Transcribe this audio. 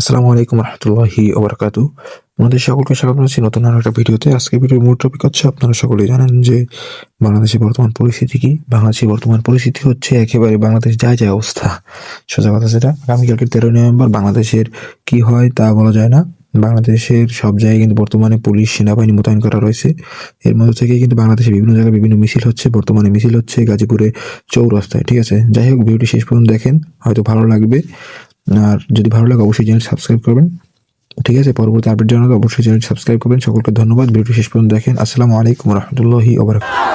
আসসালামু আলাইকুম রহমতুল্লাহি ওবরাকাতু। আমাদের সকলকে স্বাগত জানাচ্ছি নতুন আর একটা ভিডিওতে। আজকে ভিডিওর মূল টপিক হচ্ছে, আপনারা সকলেই জানেন যে বাংলাদেশের বর্তমান পরিস্থিতি কি? বাংলাদেশের বর্তমান পরিস্থিতি হচ্ছে একেবারে বাংলাদেশ যায় যায় অবস্থা। সোজা কথা সেটা, আগামীকালকে তেরোই নভেম্বর বাংলাদেশের কি হয় তা বলা যায় না। বাংলাদেশের সব জায়গায় কিন্তু বর্তমানে পুলিশ, সেনাবাহিনী মোতায়েন করা রয়েছে। এর মধ্যে থেকে কিন্তু বাংলাদেশের বিভিন্ন জায়গায় বিভিন্ন মিছিল হচ্ছে। বর্তমানে মিছিল হচ্ছে গাজীপুরে চৌরাস্তায়, ঠিক আছে? যাই হোক, ভিডিওটি শেষ পর্যন্ত দেখেন, হয়তো ভালো লাগবে। আর যদি ভালো লাগে অবশ্যই চ্যানেল সাবস্ক্রাইব করবেন। ঠিক আছে, পরবর্তী আপডেট জানাতে অবশ্যই চ্যানেল সাবস্ক্রাইব করবেন। সকলকে ধন্যবাদ। ভিডিওটি শেষ পর্যন্ত দেখেন। আসসালামু আলাইকুম রহমতুল্লাহি ওবরাকাতুহু